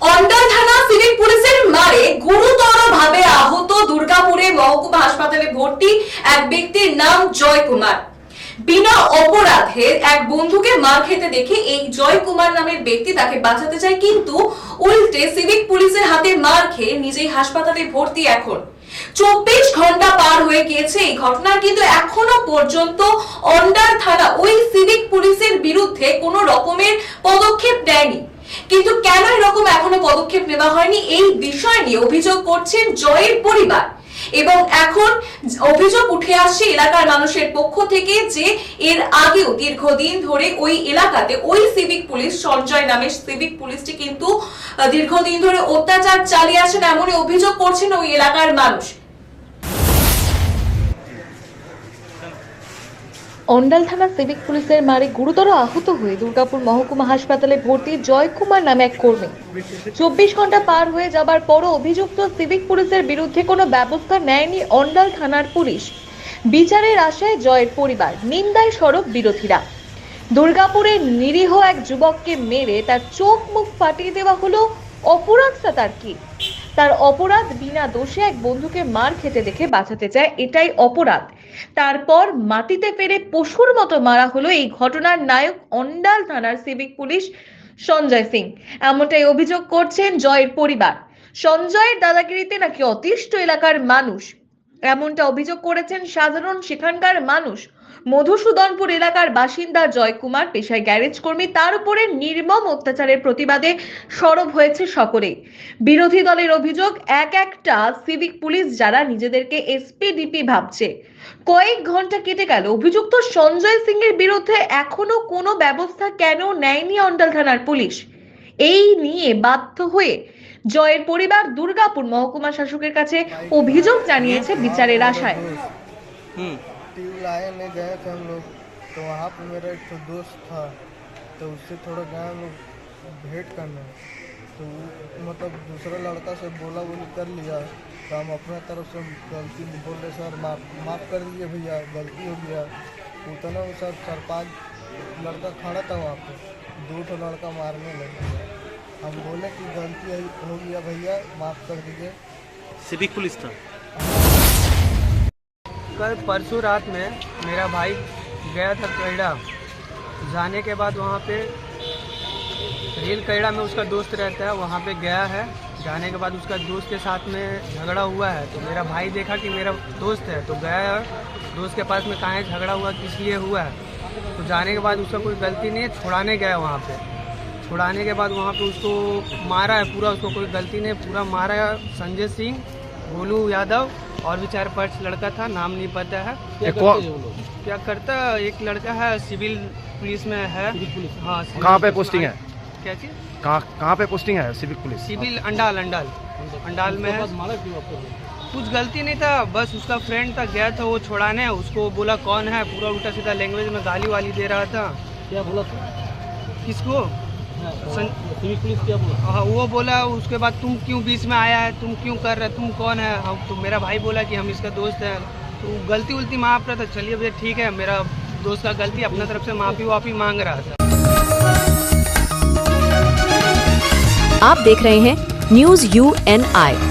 অন্ডাল থানা সিভিক পুলিশের মারে গুরুতর ভাবে আহত দুর্গাপুরে মহকুমা হাসপাতালে ভর্তি এক ব্যক্তির নাম জয় কুমার বিনা অপরাধে এক বন্ধুকে মার খেতে দেখে এই জয় কুমার নামের ব্যক্তি তাকে বাঁচাতে চায়, কিন্তু উল্টে সিভিক পুলিশের হাতে মার খেয়ে নিজেই হাসপাতালে ভর্তি এখন। চব্বিশ ঘণ্টা পার হয়ে গিয়েছে এই ঘটনার কিন্তু এখনও পর্যন্ত অন্ডার থানা ওই সিভিক পুলিশের বিরুদ্ধে কোনো রকমের পদক্ষেপ নেয়নি। কিন্তু কেন এরকম এখনও পদক্ষেপ নেওয়া হয়নি? এই বিষয় নিয়ে অভিযোগ করছেন জয়ের পরিবার। এবং এখন অভিযোগ উঠে আসছে এলাকার মানুষের পক্ষ থেকে যে এর আগেও দীর্ঘদিন ধরে ওই এলাকাতে ওই সিভিক পুলিশ, সঞ্জয় নামের সিভিক পুলিশটি কিন্তু দীর্ঘদিন ধরে অত্যাচার চালিয়ে আসেন এমনই অভিযোগ করছেন ওই এলাকার মানুষ। অন্ডাল থানা সিভিক পুলিশের মারে গুরুতর আহত হয়ে দুর্গাপুর মহকুমা হাসপাতালে ভর্তি জয়কুমার নামে এক কর্মী। চব্বিশ ঘণ্টা পার হয়ে যাবার পরও অভিযুক্ত সিভিক পুলিশের বিরুদ্ধে কোনো ব্যবস্থা নেয়নি অন্ডাল থানার পুলিশ। বিচারের আশায় জয়ের পরিবার, নিন্দায় সরব বিরোধীরা। দুর্গাপুরের নিরীহ এক যুবককে মেরে তার চোখ মুখ ফাটিয়ে দেওয়া হলো অপরাধটা তার কি? তার অপরাধ বিনা দোষে এক বন্ধুকে মার খেতে দেখে বাঁচাতে চায়, এটাই অপরাধ। তারপর মাটিতে ফেরে পশুর মতো মারা হলো এই ঘটনার নায়ক অন্ডাল থানার সিভিক পুলিশ সঞ্জয় সিং। এমনটাই অভিযোগ করছেন জয়ের পরিবার। সঞ্জয়ের দাদাগিরিতে নাকি অতিষ্ঠ এলাকার মানুষ। এমনটা অভিযোগ করেছেন সাধারণ সেখানকার মানুষ মধুসূদনপুর এলাকার বাসিন্দা জয়কুমার পেশায় গ্যারেজ কর্মী। তার উপরে নির্মম অত্যাচারের প্রতিবাদে সরব হয়েছে সকলে বিরোধী দলের অভিযোগ, এক একটা সিভিক পুলিশ যারা নিজেদেরকে এসপিডিপি ভাবছে। কয়েক ঘণ্টা কেটে গেল। অভিযুক্ত সঞ্জয় সিং এর বিরুদ্ধে এখনও কোনো ব্যবস্থা কেন নেয়নি অন্ডাল থানার পুলিশ? এই নিয়ে বাধ্য হয়ে জয়ের পরিবার দুর্গাপুর মহকুমা শাসকের কাছে অভিযোগ জানিয়েছে বিচারের আশায়। হুম। ट्यूब लाए, ले गए थे हम लोग। तो वहाँ पर मेरा एक ठो दोस्त था तो उससे थोड़ा गए हम लोग भेंट करने। तो मतलब दूसरा लड़का से बोला, बोली, कर लिया। तो हम अपने तरफ़ से गलती बोल रहे, सर, माफ़, माफ़ कर दीजिए भैया, गलती हो गया। उतना वो सर चार पाँच लड़का खड़ा था वहाँ पर दो ठो लड़का मारने लगे। हम बोले कि गलती हो गया भैया, माफ़ कर दीजिए। सिविक पुलिस था। कल परसों रात में मेरा भाई गया था कैड़ा। जाने के बाद वहाँ पे रेल कैड़ा में उसका दोस्त रहता है, वहाँ पे गया है। जाने के बाद उसका दोस्त के साथ में झगड़ा हुआ है। तो मेरा भाई देखा कि मेरा दोस्त है तो गया है। दोस्त के पास में कहाँ झगड़ा हुआ, किस लिए हुआ है। तो जाने के बाद उसका कोई गलती नहीं है छुड़ाने गया वहाँ पे। छुड़ाने के बाद वहाँ पे उसको मारा है पूरा, उसको कोई गलती नहीं, पूरा मारा है। संजय सिंह, गोलू यादव और भी चार पाँच लड़का था नाम नहीं पता है। ये कौन क्या करता एक लड़का है सिविल पुलिस में है। हाँ कहाँ पे पोस्टिंग है? क्या चीज़? कहाँ कहाँ पे पोस्टिंग है civil police? Civil Andal Andal. Andal में कुछ गलती नहीं था बस उसका फ्रेंड था गया था वो छोड़ाने। उसको बोला कौन है? पूरा उल्टा सीधा लैंग्वेज में गाली वाली दे रहा था। क्या बोला था? किसको? पुलिस क्या बोला हाँ वो बोला उसके बाद तुम क्यों बीच में आया है? तुम क्यों कर रहे तुम कौन है? हम तो मेरा भाई बोला कि हम इसका दोस्त है। तो गलती उल्टी माफ़ रहा था। चलिए भैया ठीक है मेरा दोस्त का गलती अपना तरफ़ से माफ़ी वाफी मांग रहा था। आप देख रहे हैं न्यूज़ यू एन आई।